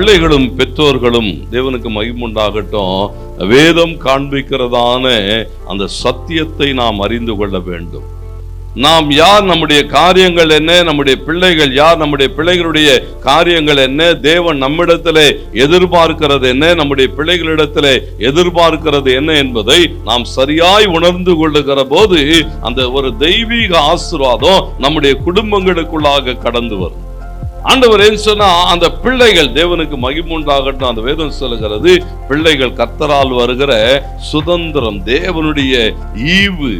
பிள்ளைகளும் பெற்றோர்களும் தேவனுக்கு மகிமுண்டாகட்டும். வேதம் காண்பிக்கிறதான அந்த சத்தியத்தை நாம் அறிந்து கொள்ள வேண்டும். நாம் யார் நம்முடைய காரியங்கள் என்ன நம்முடைய பிள்ளைகள் யார் நம்முடைய பிள்ளைகளுடைய காரியங்கள் என்ன தேவன் நம்மிடத்திலே எதிர்பார்க்கிறது என்ன நம்முடைய பிள்ளைகளிடத்திலே எதிர்பார்க்கிறது என்ன என்பதை நாம் சரியாய் உணர்ந்து கொள்ளுகிற போது அந்த ஒரு தெய்வீக ஆசிர்வாதம் நம்முடைய குடும்பங்களுக்குள்ளாக கடந்து வரும். ஆண்டவர் ஏன் சொன்னா அந்த பிள்ளைகள் தேவனுக்கு மகிமுண்டாகட்டும் அந்த வேதம் சொல்லுகிறது பிள்ளைகள் கர்த்தரால் வருகிற சுதந்திரம் தேவனுடைய ஈவு.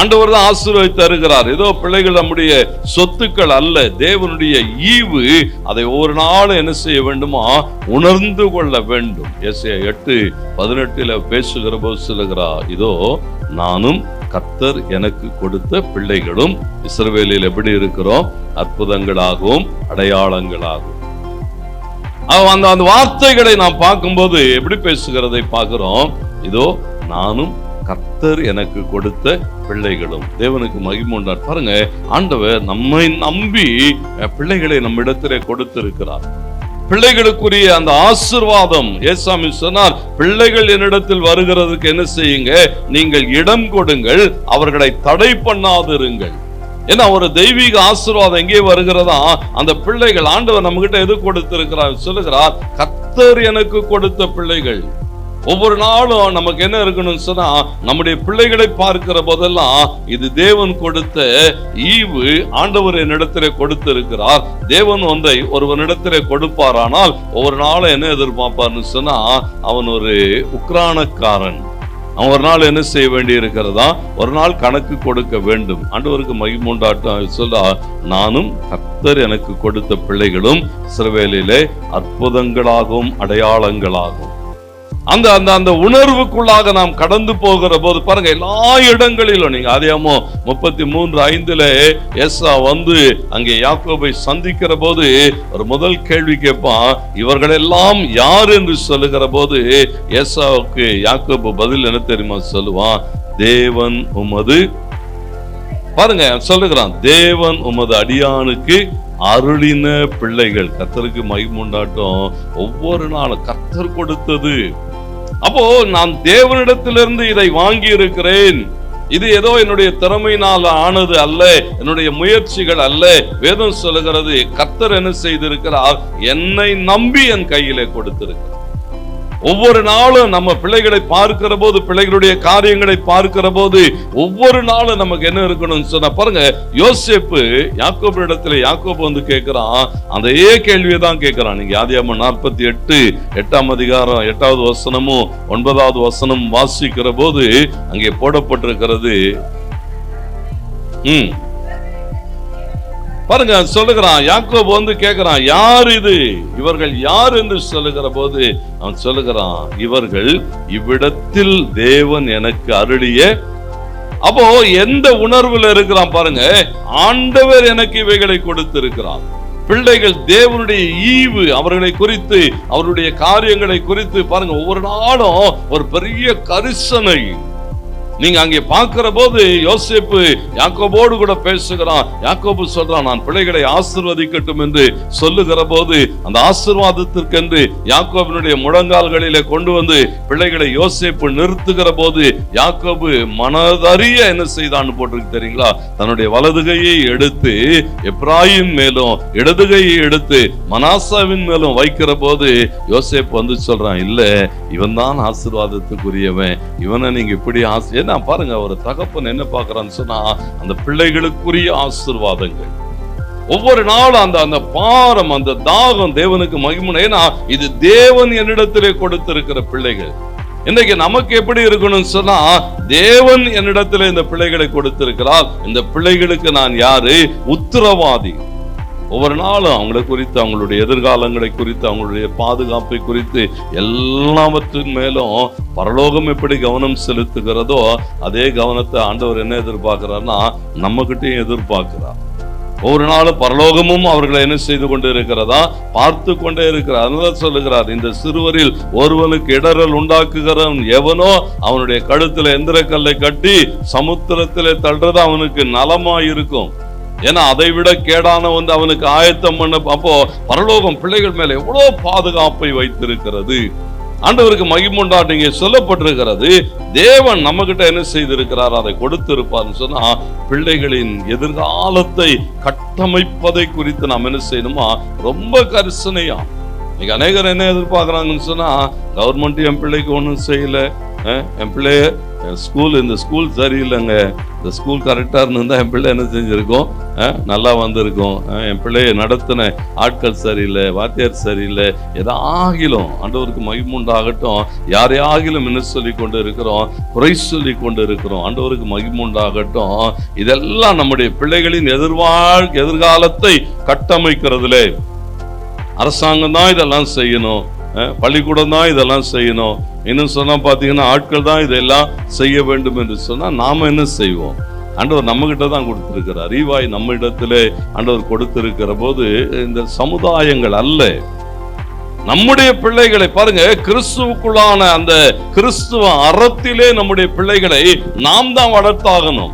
ஆண்டவர் தான் ஆசீர்வாதி தருகிறார். ஏதோ பிள்ளைகள் நம்முடைய சொத்துக்கள் அல்ல தேவனுடைய ஈவு. அதை ஒவ்வொரு நாளும் என்ன செய்ய வேண்டுமா? உணர்ந்து கொள்ள வேண்டும். எஸ் எட்டு பதினெட்டுல பேசுகிற போது சொல்லுகிறார் இதோ நானும் கத்தர் எனக்கு கொடுத்த பிள்ளைகளும் இஸ்ரவேலில் எப்படி இருக்கிறோம்? அற்புதங்களாகவும் அடையாளங்களாகவும். அந்த அந்த வார்த்தைகளை நாம் பார்க்கும்போது எப்படி பேசுகிறதை பார்க்கிறோம்? இதோ நானும் கர்த்தர் எனக்கு கொடுத்த பிள்ளைகளும். தேவனுக்கு மகிமுண்டார் பாருங்க ஆண்டவர் நம்மை நம்பி பிள்ளைகளை பிள்ளைகளை நம்மிடத்திலே கொடுத்திருக்கிறார். பிள்ளைகளுக்குரிய அந்த ஆசிர்வாதம். ஏசாமி சொன்னார் பிள்ளைகள் என்னிடத்தில் வருகிறதுக்கு என்ன செய்யுங்க? நீங்கள் இடம் கொடுங்கள் அவர்களை தடை பண்ணாதிருங்கள். ஏன்னா ஒரு தெய்வீக ஆசீர்வாதம் எங்கே வருகிறதா? அந்த பிள்ளைகள் ஆண்டவர் நம்ம கிட்ட எது கொடுத்திருக்கிறார்? சொல்லுகிறார் கத்தர் எனக்கு கொடுத்த பிள்ளைகள். ஒவ்வொரு நாளும் நமக்கு என்ன இருக்கணும்னு சொன்னா நம்முடைய பிள்ளைகளை பார்க்கிற போதெல்லாம் இது தேவன் கொடுத்த ஈவு ஆண்டவர் என்னிடத்திலே கொடுத்திருக்கிறார். தேவன் ஒன்றை ஒருவனிடத்திலே கொடுப்பாரானால் ஒவ்வொரு நாளும் என்ன எதிர்பார்ப்பார்னு சொன்னா அவன் ஒரு உக்ரானக்காரன் அவன் ஒரு நாள் என்ன செய்ய வேண்டி இருக்கிறதா ஒரு நாள் கணக்கு கொடுக்க வேண்டும். ஆண்டவருக்கு மகிமுண்டாட்டம் சொல்ல நானும் கத்தர் எனக்கு கொடுத்த பிள்ளைகளும் சிறுவேலிலே அற்புதங்களாகவும் அடையாளங்களாகும் அந்த அந்த அந்த உணர்வுக்குள்ளாக நாம் கடந்து போகிற போது பாருங்க எல்லா இடங்களிலும் நீங்க அதிகமோ முப்பத்தி மூன்று ஐந்துல எஸ்ஆ வந்து அங்கே யாக்கோபை சந்திக்கிற போது ஒரு முதல் கேள்வி கேட்பான் இவர்களெல்லாம் யார் என்று சொல்லுகிற போது எஸ்ஆவுக்கு யாக்கோபு பதில் என்ன தெரியுமா சொல்லுவான்? தேவன் உமது பாருங்க சொல்லுகிறான் தேவன் உமது அடியானுக்கு அருளின பிள்ளைகள். கத்தருக்கு மகிமுண்டாட்டம் ஒவ்வொரு நாளும் கத்தர் கொடுத்தது. அப்போ நான் தேவனிடத்திலிருந்து இதை வாங்கி இருக்கிறேன் இது ஏதோ என்னுடைய திறமையினால் ஆனது அல்ல என்னுடைய முயற்சிகள் அல்ல. வேதம் சொல்லுகிறது கத்தர் என்ன செய்திருக்கிறார்? என்னை நம்பி என் கையிலே கொடுத்திருக்கிறார். ஒவ்வொரு நாளும் நம்ம பிள்ளைகளை பார்க்கிற போது பிள்ளைகளுடைய காரியங்களை பார்க்கிற போது ஒவ்வொரு நாளும் நமக்கு என்ன இருக்கணும்னு சொன்னா பாருங்க யோசேப்பு யாக்கோபு இடத்துல யாக்கோபு வந்து கேட்கிறான். அதே கேள்வியை தான் கேட்கிறான். நீங்க ஆதியாம நாற்பத்தி எட்டு எட்டாம் அதிகாரம் எட்டாவது வசனமும் ஒன்பதாவது வசனம் வாசிக்கிற போது அங்கே போடப்பட்டிருக்கிறது. ம். பாருங்க சொல்லுகிறான் யாக்கோ வந்து கேட்கிறான் யார் இது? இவர்கள் யார் என்று சொல்லுகிற போது அவன் சொல்லுகிறான் இவர்கள் இவ்விடத்தில் தேவன் எனக்கு அருளிய அப்போ எந்த உணர்வுல இருக்கிறான் பாருங்க ஆண்டவர் எனக்கு இவைகளை கொடுத்திருக்கிறார். பிள்ளைகள் தேவனுடைய ஈவு அவர்களை குறித்து அவருடைய காரியங்களை குறித்து பாருங்க ஒவ்வொரு நாளும் ஒரு பெரிய கரிசனை. நீங்க அங்கே பார்க்கிற போது யோசேப்பு யாக்கோபோடு கூட பேசுகிறான். யாக்கோபு சொல்றான் நான் பிள்ளைகளை ஆசிர்வதிக்கட்டும் என்று சொல்லுகிற போது அந்த ஆசிர்வாதத்திற்கென்று யாக்கோபினுடைய முழங்கால்களிலே கொண்டு வந்து பிள்ளைகளை யோசேப்பு நிறுத்துகிற போது யாக்கோபு மனதறிய என்ன செய்தான்னு போட்டிருக்கு தெரியுங்களா? தன்னுடைய வலதுகையை எடுத்து எப்ராஹிம் மேலும் இடதுகையை எடுத்து மனாசாவின் மேலும் வைக்கிற போது யோசேப் வந்து சொல்றான் இல்ல இவன் தான் ஆசீர்வாதத்துக்குரியவன். இவனை நீங்க இப்படி ஆசை ஏன்னா பாருங்க ஒரு தகப்பன் என்ன பார்க்கறான்னு சொன்னா அந்த பிள்ளைகளுக்குரிய ஆசிர்வாதங்கள். ஒவ்வொரு நாளும் அந்த அந்த பாரம் அந்த தாகம் தேவனுக்கு மகிமுனை ஏன்னா இது தேவன் என்னிடத்திலே கொடுத்திருக்கிற பிள்ளைகள். இன்னைக்கு நமக்கு எப்படி இருக்கணும்னு சொன்னா தேவன் என்னிடத்துல இந்த பிள்ளைகளை கொடுத்திருக்கிறார். இந்த பிள்ளைகளுக்கு நான் யாரு? உத்தரவாதி. ஒவ்வொரு நாளும் அவங்களை குறித்து அவங்களுடைய எதிர்காலங்களை குறித்து அவங்களுடைய பாதுகாப்பை குறித்து எல்லாவற்றின் மேலும் பரலோகம் எப்படி கவனம் செலுத்துகிறதோ அதே கவனத்தை ஆண்டவர் என்ன எதிர்பார்க்கிறார்னா நம்மகிட்டயும் எதிர்பார்க்கிறார். ஒவ்வொரு நாளும் பரலோகமும் அவர்களை என்ன செய்து கொண்டு இருக்கிறதா? பார்த்து கொண்டே இருக்கிறார். அதனால சொல்லுகிறார் இந்த சிறுவரில் ஒருவனுக்கு இடரல் உண்டாக்குகிறவன் எவனோ அவனுடைய கழுத்துல எந்திர கல்லை கட்டி சமுத்திரத்திலே தள்ளுறது அவனுக்கு நலமா இருக்கும் ஏன்னா அதை விட கேடான வந்து அவனுக்கு ஆயத்தம் பண்ண அப்போ பரலோகம் பிள்ளைகள் மேல எவ்வளவு பாதுகாப்பை வைத்திருக்கிறது. ஆண்டவருக்கு மகிமுண்டாட்டிங்க சொல்லப்பட்டிருக்கிறது. தேவன் நம்ம கிட்ட என்ன செய்திருக்கிறார்? அதை கொடுத்திருப்பார்னு சொன்னா பிள்ளைகளின் எதிர்காலத்தை கட்டமைப்பதை குறித்து நாம் என்ன செய்யணுமா? ரொம்ப கரிசனையா. இன்னைக்கு அநேகர் என்ன எதிர்பார்க்குறாங்கன்னு சொன்னா கவர்மெண்ட் என் பிள்ளைக்கு ஒன்றும் செய்யல என் பிள்ளைய ஸ்கூல் இந்த ஸ்கூல் சரியில்லைங்க. இந்த ஸ்கூல் கரெக்டாக இருந்தால் என் பிள்ளை என்ன செஞ்சுருக்கோம்? நல்லா வந்திருக்கும். என் பிள்ளையை நடத்தின ஆட்கள் சரியில்லை வாத்தியார் சரியில்லை. எதாகிலும் ஆண்டவருக்கு மகிமுண்டாகட்டும். யாரையாகிலும் என்ன சொல்லி கொண்டு இருக்கிறோம் குறை சொல்லி கொண்டு இருக்கிறோம் ஆண்டவருக்கு மகிமுண்டாகட்டும். இதெல்லாம் நம்முடைய பிள்ளைகளின் எதிர்வாழ் எதிர்காலத்தை கட்டமைக்கிறதுலே. அரசாங்கம் தான் இதெல்லாம் செய்யணும். பள்ளிக்கூடம் தான் இதெல்லாம் செய்யணும். இன்னும் சொன்னால் பார்த்தீங்கன்னா ஆட்கள் தான் இதெல்லாம் செய்ய வேண்டும் என்று சொன்னால் நாம் என்ன செய்வோம்? ஆண்டவர் நம்ம கிட்ட தான் கொடுத்துருக்கிறார். அறிவாய் நம்ம இடத்திலே ஆண்டவர் கொடுத்திருக்கிற போது இந்த சமுதாயங்கள் அல்ல. நம்முடைய பிள்ளைகளை பாருங்க கிறிஸ்துவுக்குள்ளான அந்த கிறிஸ்துவ அறத்திலே நம்முடைய பிள்ளைகளை நாம் தான் வளர்த்தாகணும்.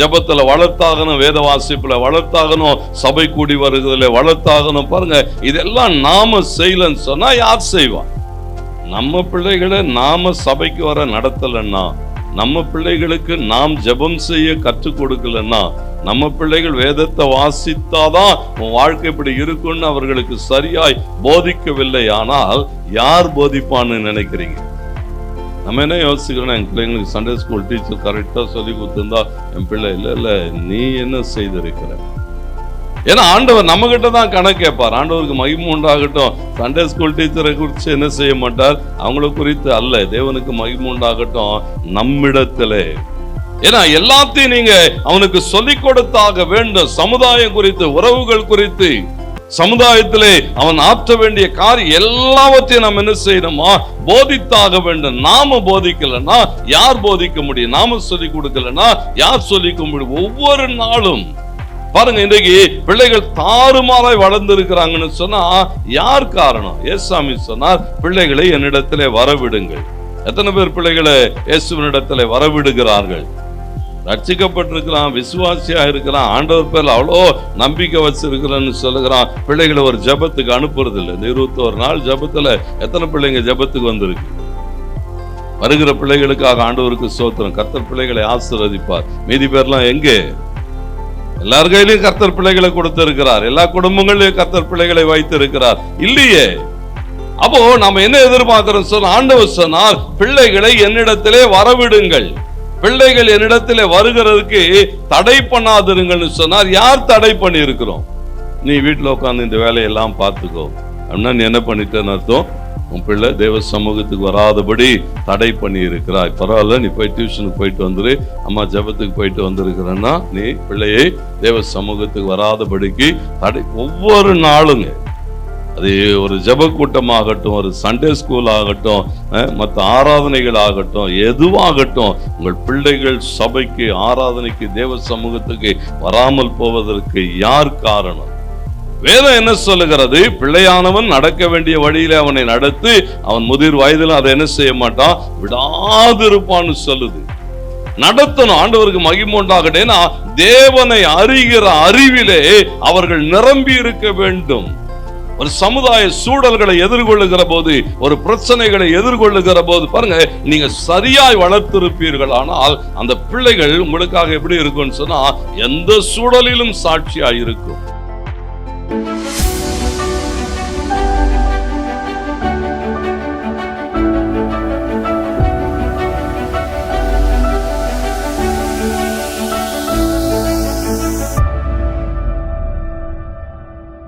ஜெபத்துல வளர்த்தாகணும் வேத வாசிப்புல வளர்த்தாகணும் சபை கூடி வருகிறதுல வளர்த்தாகணும். பாருங்க இதெல்லாம் நாம செய்யலன்னு சொன்னா யார் செய்வான் நம்ம பிள்ளைகளை நாம சபைக்கு வர நடத்தலைன்னா நம்ம பிள்ளைகளுக்கு நாம் ஜெபம் செய்ய கற்றுக் கொடுக்கலன்னா நம்ம பிள்ளைகள் வேதத்தை வாசித்தாதான் உன் வாழ்க்கை இப்படி இருக்கும்னு அவர்களுக்கு சரியாய் போதிக்கவில்லை. ஆனால் யார் போதிப்பான்னு நினைக்கிறீங்க? நம்ம என்ன யோசிக்கிறோம்? என் பிள்ளைங்களுக்கு சண்டே ஸ்கூல் டீச்சர் கரெக்டாக சொல்லி கொடுத்துருந்தா என் பிள்ளை இல்லை இல்லை நீ என்ன செய்திருக்கிற? ஏன்னா ஆண்டவர் நம்ம கிட்ட தான் கணக்கு கேட்பார். ஆண்டவருக்கு மகிமை உண்டாகட்டும். சண்டே ஸ்கூல் டீச்சரை குறித்து என்ன செய்ய மாட்டார்? அவங்கள குறித்து அல்ல. தேவனுக்கு மகிமை உண்டாகட்டும் நம்மிடத்திலே. ஏன்னா எல்லாத்தையும் நீங்க அவனுக்கு சொல்லிக் கொடுத்தாக வேண்டும். சமுதாயம் குறித்து உறவுகள் குறித்து. சமுதாயத்திலே அவன் ஆற்ற வேண்டிய காரியம் எல்லாவற்றையும் நாம் என்ன செய்யணுமா? போதித்தாக வேண்டும். நாம போதிக்கலன்னா யார் போதிக்க முடியும்? நாம சொல்லி கொடுக்கலன்னா யார் சொல்லிக்க முடியும் ஒவ்வொரு நாளும் பாருங்க இன்றைக்கு பிள்ளைகள் தாறுமாறாய் வளர்ந்திருக்கிறாங்கன்னு சொன்னா யார் காரணம்? ஏசாமி சொன்னார் பிள்ளைகளை என்னிடத்திலே வரவிடுங்கள். எத்தனை பேர் பிள்ளைகளை இயேசுவினிடத்திலே வரவிடுகிறார்கள்? ரட்சிக்கப்பட்டிருக்கிறான் விசுவாசியா இருக்கிறான் ஆண்டவர் பேர் அவ்வளோ நம்பிக்கை வச்சிருக்கிறேன்னு சொல்லுகிறான். பிள்ளைகளை ஒரு ஜெபத்துக்கு அனுப்புறது இல்லை இந்த இருபத்தோரு நாள் ஜெபத்துல எத்தனை பிள்ளைங்க ஜெபத்துக்கு வந்திருக்கு? வருகிற பிள்ளைகளுக்காக ஆண்டவருக்கு சோத்திரம் கர்த்தர் பிள்ளைகளை ஆசிர்வதிப்பார். மீதி பேர்லாம் எங்கே? எல்லார் கையிலையும் கர்த்தர் பிள்ளைகளை கொடுத்திருக்கிறார். எல்லா குடும்பங்களையும் கர்த்தர் பிள்ளைகளை வைத்து இருக்கிறார் இல்லையே? அப்போ நம்ம என்ன எதிர்பார்க்கிறோம் சொன்ன ஆண்டவர் சொன்னால் பிள்ளைகளை என்னிடத்திலே வரவிடுங்கள். பிள்ளைகள் என்னிடத்திலே வருகிறதுக்கு தடை பண்ணாதிருங்கள்னு சொன்னார் யார் தடை பண்ணி இருக்கிறோம் நீ வீட்டில் உட்காந்து இந்த வேலையெல்லாம் பார்த்துக்கோ. அப்படின்னா நீ என்ன பண்ணிட்டேன்னு அர்த்தம்? உன் பிள்ளை தேவ சமூகத்துக்கு வராதபடி தடை பண்ணி இருக்கிறாய் பரவாயில்ல நீ போய் டியூஷனுக்கு போயிட்டு வந்துரு. அம்மா ஜெபத்துக்கு போயிட்டு வந்திருக்கிறன்னா நீ பிள்ளையை தேவ சமூகத்துக்கு வராதபடிக்கு தடை ஒவ்வொரு நாளுங்க. அது ஒரு ஜெப கூட்டமாகட்டும் ஒரு சண்டே ஸ்கூல் ஆகட்டும் மற்ற ஆராதனைகள் ஆகட்டும் எதுவாகட்டும் உங்கள் பிள்ளைகள் சபைக்கு ஆராதனைக்கு தேவ சமூகத்துக்கு வராமல் போவதற்கு யார் காரணம்? வேதம் என்ன சொல்லுகிறது? பிள்ளையானவன் நடக்க வேண்டிய வழியில அவனை நடத்து அவன் முதிர் வயதில் அதை என்ன செய்ய மாட்டான்? விடாதிருப்பான்னு சொல்லுது. நடத்தணும். ஆண்டவருக்கு மகிமை தேவனை அறிகிற அறிவிலே அவர்கள் நிரம்பி இருக்க வேண்டும். ஒரு சமுதாய சூழல்களை எதிர்கொள்ளுகிற போது ஒரு பிரச்சனைகளை எதிர்கொள்ளுகிற போது பாருங்க நீங்க சரியாய் வளர்த்திருப்பீர்கள். ஆனால் அந்த பிள்ளைகள் உங்களுக்காக எப்படி இருக்கும்னு சொன்னா எந்த சூழலிலும் சாட்சியாய் இருக்கும்.